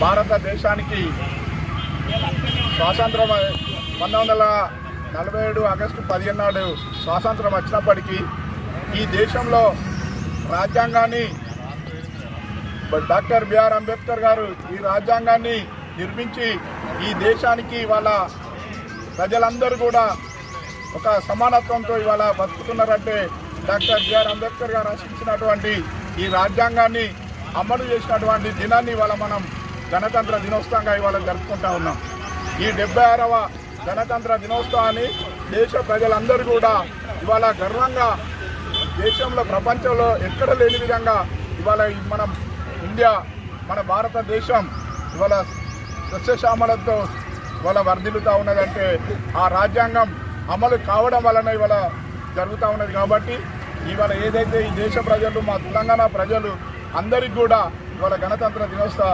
భారతదేశానికి స్వాతంత్రం పంతొమ్మిది వందల నలభై ఏడు ఆగస్టు పదిహేను నాడు స్వాతంత్రం వచ్చినప్పటికీ ఈ దేశంలో రాజ్యాంగాన్ని డాక్టర్ బిఆర్ అంబేద్కర్ గారు ఈ రాజ్యాంగాన్ని నిర్మించి ఈ దేశానికి వాళ్ళ ప్రజలందరూ కూడా ఒక సమానత్వంతో ఇవాళ బతుకుతున్నారంటే డాక్టర్ బిఆర్ అంబేద్కర్ గారు రచించినటువంటి ఈ రాజ్యాంగాన్ని అమలు చేసినటువంటి దినాన్ని ఇవాళ మనం గణతంత్ర దినోత్సవంగా ఇవాళ జరుపుకుంటా ఉన్నాం. ఈ డెబ్బై ఆరవ గణతంత్ర దినోత్సవాన్ని దేశ ప్రజలందరూ కూడా ఇవాళ గర్వంగా దేశంలో ప్రపంచంలో ఎక్కడ లేని విధంగా ఇవాళ మనం ఇండియా మన భారతదేశం ఇవాళ సస్యశ్యామలతో ఇవాళ వర్ధిల్లుతూ ఉన్నదంటే ఆ రాజ్యాంగం అమలు కావడం వలన ఇవాళ జరుగుతూ ఉన్నది కాబట్టి ఇవాళ ఏదైతే ఈ దేశ ప్రజలు మా తెలంగాణ ప్రజలు అందరికీ కూడా ఇవాళ గణతంత్ర దినోత్సవ